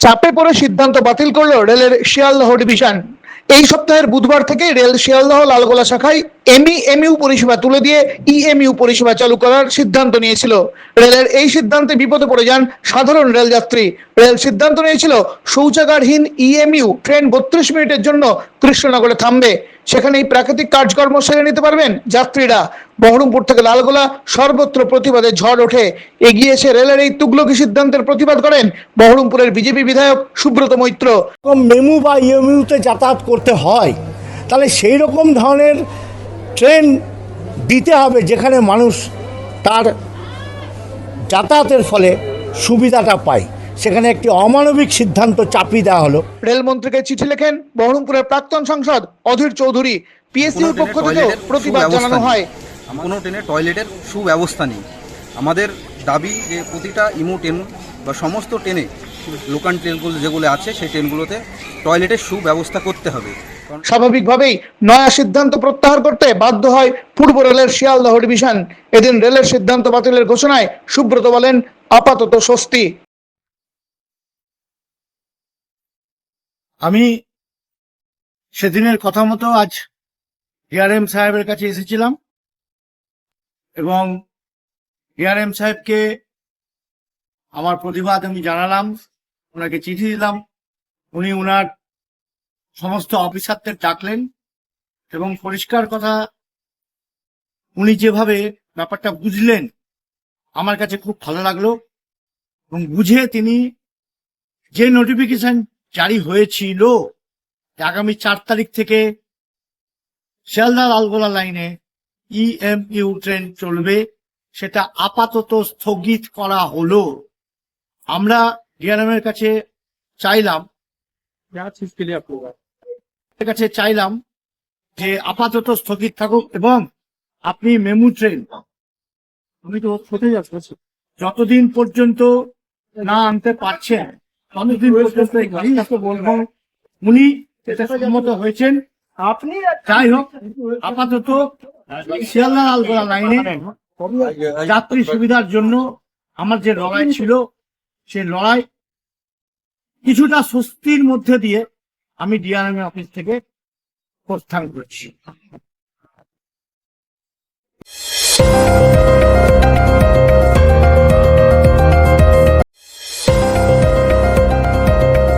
চাপে পড়ে সিদ্ধান্ত বাতিল করল রেলের শিয়ালদহ ডিভিশন। এই সপ্তাহের বুধবার থেকে রেল শিয়ালদহ লালগোলা শাখায় এমই এমইউ পরিষেবা তুলে দিয়ে ইএমইউ পরিষেবা চালু করার সিদ্ধান্ত নিয়েছিল। রেলের এই সিদ্ধান্তে বিপদে পড়ে যান সাধারণ রেল যাত্রী রেল সিদ্ধান্ত নিয়েছিল শৌচাগারহীন ইএমইউ ট্রেন বত্রিশ মিনিটের জন্য কৃষ্ণনগরে থামবে। সেখানেই প্রাকৃতিক কাজকর্ম সেরে নিতে পারবেন যাত্রীরা। বহরমপুর থেকে লালগোলা সর্বত্র প্রতিবাদে ঝড় ওঠে। এগিয়ে এসে রেলের এই তুগলকি সিদ্ধান্তের প্রতিবাদ করেন বহরমপুরের বিজেপি বিধায়ক সুব্রত মৈত্র। মেমু বা ইএমইউতে যাতায়াত করতে হয়, তাহলে সেই রকম ধরনের ট্রেন দিতে হবে যেখানে মানুষ তার যাতায়াতের ফলে সুবিধাটা পায়। সেখানে একটি অমানবিক সিদ্ধান্ত চাপিয়ে দেওয়া হলো। রেলমন্ত্রীকে চিঠি লেখেন বহরমপুরের প্রাক্তন সাংসদ অধীর চৌধুরী। পিএসসির পক্ষ থেকে প্রতিবাদ জানানো হয়। কোনো ট্রেনে টয়লেটের সুব্যবস্থা নেই। আমাদের দাবি যে প্রতিটা ইমো ট্রেন বা সমস্ত ট্রেনে লোকাল ট্রেনগুলো যেগুলো আছে সেই ট্রেনগুলোতে টয়লেটের সুব্যবস্থা করতে হবে। স্বাভাবিকভাবেই নয়া সিদ্ধান্ত প্রত্যাহার করতে বাধ্য হয় পূর্ব রেলের শিয়ালদহ ডিভিশন। এদিন রেলের সিদ্ধান্ত বাতিলের ঘোষণায় সুব্রত বলেন আপাতত স্বস্তি। আমি সেদিনের কথা মতো আজ ডিআরএম সাহেবের কাছে এসেছিলাম এবং ডিআরএম সাহেবকে আমার প্রতিবাদ আমি জানালাম, ওনাকে চিঠি দিলাম। উনি ওনার সমস্ত অফিসারদের ডাকলেন এবং পরিষ্কার কথা, উনি যেভাবে ব্যাপারটা বুঝলেন, আমার কাছে খুব ভালো লাগল এবং বুঝে তিনি যে নোটিফিকেশন জারি হয়েছিল আগামী চার তারিখ থেকে শিয়ালদা লালগোলা লাইনে ইএমইউ ট্রেন চলবে। সেটা আপাতত স্থগিত করা হলো। আমরা ডিআরএম এর কাছে চাইলাম কাছে চাইলাম যে আপাতত স্থগিত থাকুক এবং আপনি মেমু ট্রেন আমি তো যতদিন পর্যন্ত না আনতে পারছেন ততদিন পর্যন্ত এই গাড়িটাকে বলব। উনি এটা সম্মত হয়েছেন। আপনি যাই হোক আপাতত শিয়ালদা লালগোলা লাইনে যাত্রী সুবিধার জন্য আমার যে লড়াই ছিল সেই লড়াই কিছুটা স্বস্তির মধ্যে দিয়ে আমি ডিআরএম অফিস থেকে প্রস্থান করছি।